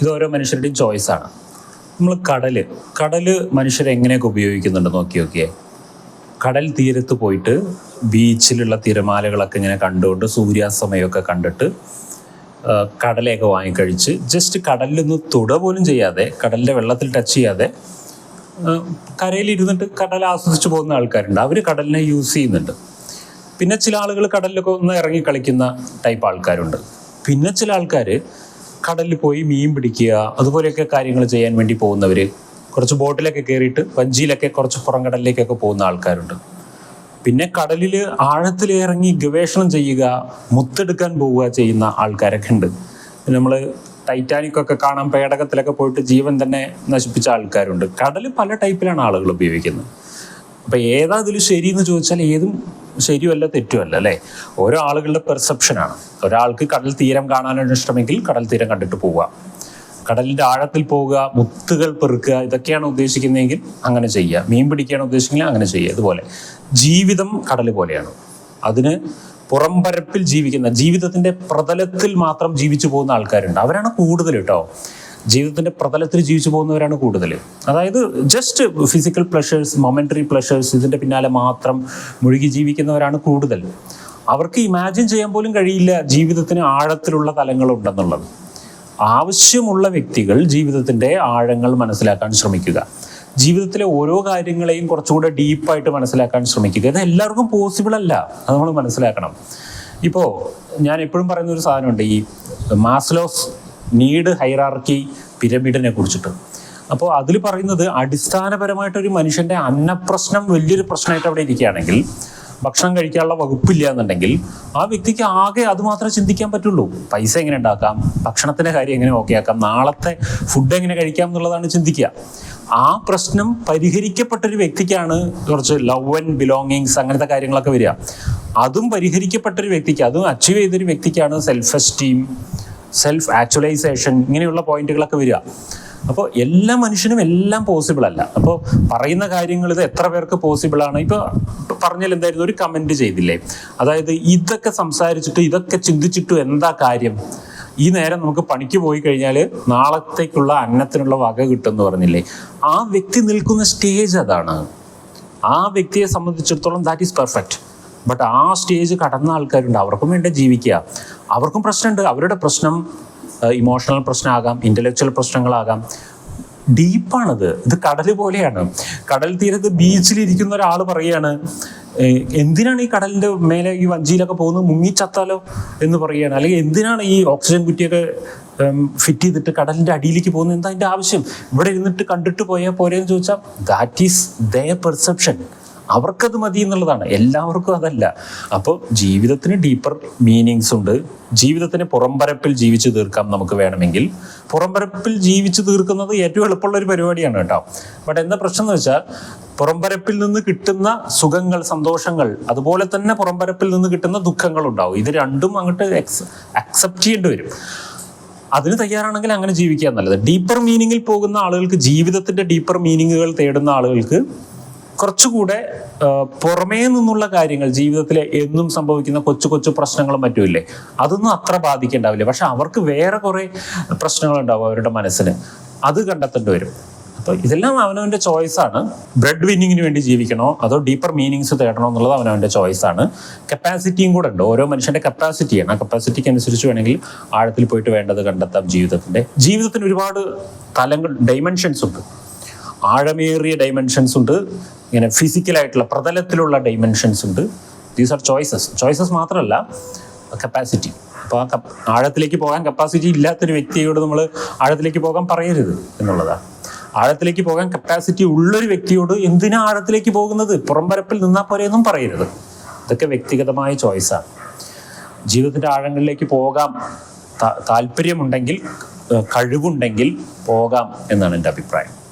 ഇത് ഓരോ മനുഷ്യരുടെയും ചോയ്സാണ് നമ്മൾ കടൽ കടൽ മനുഷ്യരെ എങ്ങനെയൊക്കെ ഉപയോഗിക്കുന്നുണ്ട് നോക്കി നോക്കിയേ. കടൽ തീരത്ത് പോയിട്ട് ബീച്ചിലുള്ള തിരമാലകളൊക്കെ ഇങ്ങനെ കണ്ടുകൊണ്ട് സൂര്യാസ്തമയമൊക്കെ കണ്ടിട്ട് കടലയൊക്കെ വാങ്ങിക്കഴിച്ച് ജസ്റ്റ് കടലിലൊന്ന് തുട പോലും ചെയ്യാതെ കടലിന്റെ വെള്ളത്തിൽ ടച്ച് ചെയ്യാതെ കരയിലിരുന്നിട്ട് കടൽ ആസ്വദിച്ച് പോകുന്ന ആൾക്കാരുണ്ട്. അവർ കടലിനെ യൂസ് ചെയ്യുന്നുണ്ട്. പിന്നെ ചില ആളുകൾ കടലിലൊക്കെ ഒന്ന് ഇറങ്ങി കളിക്കുന്ന ടൈപ്പ് ആൾക്കാരുണ്ട്. പിന്നെ ചില ആൾക്കാർ കടലിൽ പോയി മീൻ പിടിക്കുക അതുപോലെയൊക്കെ കാര്യങ്ങൾ ചെയ്യാൻ വേണ്ടി പോകുന്നവർ കുറച്ച് ബോട്ടിലൊക്കെ കയറിയിട്ട് വഞ്ചിയിലൊക്കെ കുറച്ച് പുറം കടലിലേക്കൊക്കെ പോകുന്ന ആൾക്കാരുണ്ട്. പിന്നെ കടലിൽ ആഴത്തിൽ ഇറങ്ങി ഗവേഷണം ചെയ്യുക മുത്തെടുക്കാൻ പോവുക ചെയ്യുന്ന ആൾക്കാരൊക്കെ ഉണ്ട്. നമ്മൾ ടൈറ്റാനിക് ഒക്കെ കാണാൻ പേടകത്തിലൊക്കെ പോയിട്ട് ജീവൻ തന്നെ നശിപ്പിച്ച ആൾക്കാരുണ്ട്. കടൽ പല ടൈപ്പിലാണ് ആളുകൾ ഉപയോഗിക്കുന്നത്. അപ്പം ഏതാ ഇതിൽ ശരിയെന്ന് ചോദിച്ചാൽ ഏതും ശരിയല്ല തെറ്റുമല്ല അല്ലേ? ഓരോ ആളുകളുടെ പെർസെപ്ഷനാണ് ഒരാൾക്ക് കടൽ തീരം കാണാനാണ് ഇഷ്ടമെങ്കിൽ കടൽ തീരം കണ്ടിട്ട് പോവുക. കടലിന്റെ ആഴത്തിൽ പോവുക മുത്തുകൾ പെറുക്കുക ഇതൊക്കെയാണ് ഉദ്ദേശിക്കുന്നതെങ്കിൽ അങ്ങനെ ചെയ്യുക. മീൻ പിടിക്കുകയാണ് ഉദ്ദേശിക്കുന്നത് അങ്ങനെ ചെയ്യുക. ഇതുപോലെ. ജീവിതം കടൽ പോലെയാണ്. അതിന് പുറംപരപ്പിൽ ജീവിക്കുന്ന ജീവിതത്തിന്റെ പ്രതലത്തിൽ മാത്രം ജീവിച്ചു പോകുന്ന ആൾക്കാരുണ്ട്. അവരാണ് കൂടുതൽ കേട്ടോ. ജീവിതത്തിന്റെ പ്രതലത്തിൽ ജീവിച്ചു പോകുന്നവരാണ് കൂടുതൽ. അതായത് just physical pleasures momentary pleasures ഇതിന്റെ പിന്നാലെ മാത്രം മുഴുകി ജീവിക്കുന്നവരാണ് കൂടുതൽ. അവർക്ക് ഇമാജിൻ ചെയ്യാൻ പോലും കഴിയില്ല ജീവിതത്തിന് ആഴത്തിലുള്ള തലങ്ങളുണ്ടെന്നുള്ളത്. ആവശ്യമുള്ള വ്യക്തികൾ ജീവിതത്തിന്റെ ആഴങ്ങൾ മനസ്സിലാക്കാൻ ശ്രമിക്കുക. ജീവിതത്തിലെ ഓരോ കാര്യങ്ങളെയും കുറച്ചുകൂടെ ഡീപ്പായിട്ട് മനസ്സിലാക്കാൻ ശ്രമിക്കുക. ഇത് എല്ലാവർക്കും പോസിബിൾ അല്ല. അത് നമ്മൾ മനസ്സിലാക്കണം. ഇപ്പോൾ ഞാൻ എപ്പോഴും പറയുന്ന ഒരു സാധനമുണ്ട് ഈ മാസ്ലോസ് നീഡ് ഹൈറാർക്കി പിരമിഡിനെ കുറിച്ചിട്ട്. അപ്പോൾ അതിൽ പറയുന്നത് അടിസ്ഥാനപരമായിട്ട് ഒരു മനുഷ്യന്റെ അന്നപ്രശ്നം വലിയൊരു പ്രശ്നമായിട്ട് അവിടെ ഇരിക്കുകയാണെങ്കിൽ ഭക്ഷണം കഴിക്കാനുള്ള വകുപ്പില്ല എന്നുണ്ടെങ്കിൽ ആ വ്യക്തിക്ക് ആകെ അത് മാത്രമേ ചിന്തിക്കാൻ പറ്റുള്ളൂ. പൈസ എങ്ങനെ ഉണ്ടാക്കാം? ഭക്ഷണത്തിന്റെ കാര്യം എങ്ങനെ ഓക്കെ ആക്കാം? നാളത്തെ ഫുഡ് എങ്ങനെ കഴിക്കാം എന്നുള്ളതാണ് ചിന്തിക്കുക. ആ പ്രശ്നം പരിഹരിക്കപ്പെട്ട ഒരു വ്യക്തിക്കാണ് കുറച്ച് ലവ് ആൻഡ് ബിലോങ്ങിങ്സ് അങ്ങനത്തെ കാര്യങ്ങളൊക്കെ വരിക. അതും പരിഹരിക്കപ്പെട്ട ഒരു വ്യക്തിക്ക് അതും അച്ചീവ് ചെയ്തൊരു വ്യക്തിക്കാണ് സെൽഫ് എസ്റ്റീം സെൽഫ് ആക്ച്വലൈസേഷൻ ഇങ്ങനെയുള്ള പോയിന്റുകളൊക്കെ വരിക. അപ്പോൾ എല്ലാ മനുഷ്യനും എല്ലാം പോസിബിൾ അല്ല. അപ്പോൾ പറയുന്ന കാര്യങ്ങൾ ഇത് എത്ര പേർക്ക് പോസിബിൾ ആണ്? ഇപ്പോൾ പറഞ്ഞാൽ എന്തായിരുന്നു? ഒരു കമന്റ് ചെയ്തില്ലേ? അതായത് ഇതൊക്കെ സംസാരിച്ചിട്ട് ഇതൊക്കെ ചിന്തിച്ചിട്ട് എന്താ കാര്യം? ഈ നേരം നമുക്ക് പണിക്ക് പോയി കഴിഞ്ഞാൽ നാളത്തേക്കുള്ള അന്നത്തിനുള്ള വക കിട്ടുമെന്ന് പറഞ്ഞില്ലേ? ആ വ്യക്തി നിൽക്കുന്ന സ്റ്റേജ് അതാണ്. ആ വ്യക്തിയെ സംബന്ധിച്ചിടത്തോളം ദാറ്റ് ഈസ് പെർഫെക്റ്റ് ബട്ട് ആ സ്റ്റേജ് കടന്ന ആൾക്കാരുണ്ട്. അവർക്കും വേണ്ട ജീവിക്കുക. അവർക്കും പ്രശ്നമുണ്ട്. അവരുടെ പ്രശ്നം ഇമോഷണൽ പ്രശ്നമാകാം ഇന്റലക്ച്വൽ പ്രശ്നങ്ങളാകാം. ഡീപ്പാണത് ഇത് കടൽ പോലെയാണ്. കടൽ തീരത്ത് ബീച്ചിലിരിക്കുന്ന ഒരാൾ പറയാണ് എന്തിനാണ് ഈ കടലിന്റെ മേലെ ഈ വഞ്ചിയിലൊക്കെ പോകുന്നത്? മുങ്ങിച്ചത്താലോ എന്ന് പറയുകയാണ്. അല്ലെങ്കിൽ എന്തിനാണ് ഈ ഓക്സിജൻ കുറ്റിയൊക്കെ ഫിറ്റ് ചെയ്തിട്ട് കടലിന്റെ അടിയിലേക്ക് പോകുന്നത്? എന്താ അതിന്റെ ആവശ്യം? ഇവിടെ ഇരുന്നിട്ട് കണ്ടിട്ട് പോയാൽ പോരെന്ന് ചോദിച്ചാൽ ദാറ്റ് ഈസ് ദയ പെർസെപ്ഷൻ അവർക്കത് മതി എന്നുള്ളതാണ്. എല്ലാവർക്കും അതല്ല. അപ്പോൾ ജീവിതത്തിന് ഡീപ്പർ മീനിങ്സ് ഉണ്ട്. ജീവിതത്തിന് പുറംപരപ്പിൽ ജീവിച്ചു തീർക്കാം നമുക്ക് വേണമെങ്കിൽ. പുറംപരപ്പിൽ ജീവിച്ചു തീർക്കുന്നത് ഏറ്റവും എളുപ്പമുള്ള ഒരു പരിപാടിയാണ് കേട്ടോ. ബട്ട് എന്താ പ്രശ്നം എന്ന് വെച്ചാൽ പുറംപരപ്പിൽ നിന്ന് കിട്ടുന്ന സുഖങ്ങൾ സന്തോഷങ്ങൾ അതുപോലെ തന്നെ പുറംപരപ്പിൽ നിന്ന് കിട്ടുന്ന ദുഃഖങ്ങൾ ഉണ്ടാവും. ഇത് രണ്ടും അങ്ങോട്ട് അക്സെപ്റ്റ് ചെയ്യേണ്ടി വരും. അതിന് തയ്യാറാണെങ്കിൽ അങ്ങനെ ജീവിക്കാൻ നല്ലത് ഡീപ്പർ മീനിങ്ങിൽ പോകുന്ന ആളുകൾക്ക് ജീവിതത്തിന്റെ ഡീപ്പർ മീനിങ്ങുകൾ തേടുന്ന ആളുകൾക്ക് കുറച്ചുകൂടെ പുറമേ നിന്നുള്ള കാര്യങ്ങൾ ജീവിതത്തിലെ എന്നും സംഭവിക്കുന്ന കൊച്ചു കൊച്ചു പ്രശ്നങ്ങളും മറ്റുമില്ലേ? അതൊന്നും അത്ര ബാധിക്കേണ്ടാവില്ലേ. പക്ഷെ അവർക്ക് വേറെ കുറെ പ്രശ്നങ്ങൾ ഉണ്ടാവും അവരുടെ മനസ്സിന്. അത് കണ്ടെത്തേണ്ടി വരും. അപ്പൊ ഇതെല്ലാം അവനവന്റെ ചോയ്സാണ് ബ്രെഡ് വിന്നിങ്ങിന് വേണ്ടി ജീവിക്കണോ അതോ ഡീപ്പർ മീനിങ്സ് തേടണോ എന്നുള്ളത് അവനവന്റെ ചോയ്സ് ആണ്. കപ്പാസിറ്റിയും കൂടെ ഉണ്ട്. ഓരോ മനുഷ്യന്റെ കപ്പാസിറ്റിയാണ് ആ കപ്പാസിറ്റിക്ക് അനുസരിച്ച് വേണമെങ്കിൽ ആഴത്തിൽ പോയിട്ട് വേണ്ടത് കണ്ടെത്താം ജീവിതത്തിന്റെ ജീവിതത്തിന് ഒരുപാട് തലങ്ങൾ ഡൈമെൻഷൻസ് ഉണ്ട്. ആഴമേറിയ ഡൈമെൻഷൻസ് ഉണ്ട്. ഇങ്ങനെ ഫിസിക്കലായിട്ടുള്ള പ്രതലത്തിലുള്ള ഡൈമെൻഷൻസ് ഉണ്ട്. ദീസ് ആർ ചോയ്സസ് ചോയ്സസ് മാത്രമല്ല കപ്പാസിറ്റി അപ്പോൾ ആ ആഴത്തിലേക്ക് പോകാൻ കപ്പാസിറ്റി ഇല്ലാത്തൊരു വ്യക്തിയോട് നമ്മൾ ആഴത്തിലേക്ക് പോകാൻ പറയരുത് എന്നുള്ളതാണ് ആഴത്തിലേക്ക് പോകാൻ കപ്പാസിറ്റി ഉള്ളൊരു വ്യക്തിയോട് എന്തിനാ ആഴത്തിലേക്ക് പോകുന്നത്? പുറംപരപ്പിൽ നിന്നാൽ പോരെയെന്നും പറയരുത്. ഇതൊക്കെ വ്യക്തിഗതമായ ചോയ്സാണ് ജീവിതത്തിന്റെ ആഴങ്ങളിലേക്ക് പോകാം. താല്പര്യമുണ്ടെങ്കിൽ കഴിവുണ്ടെങ്കിൽ പോകാം എന്നാണ് എന്റെ അഭിപ്രായം.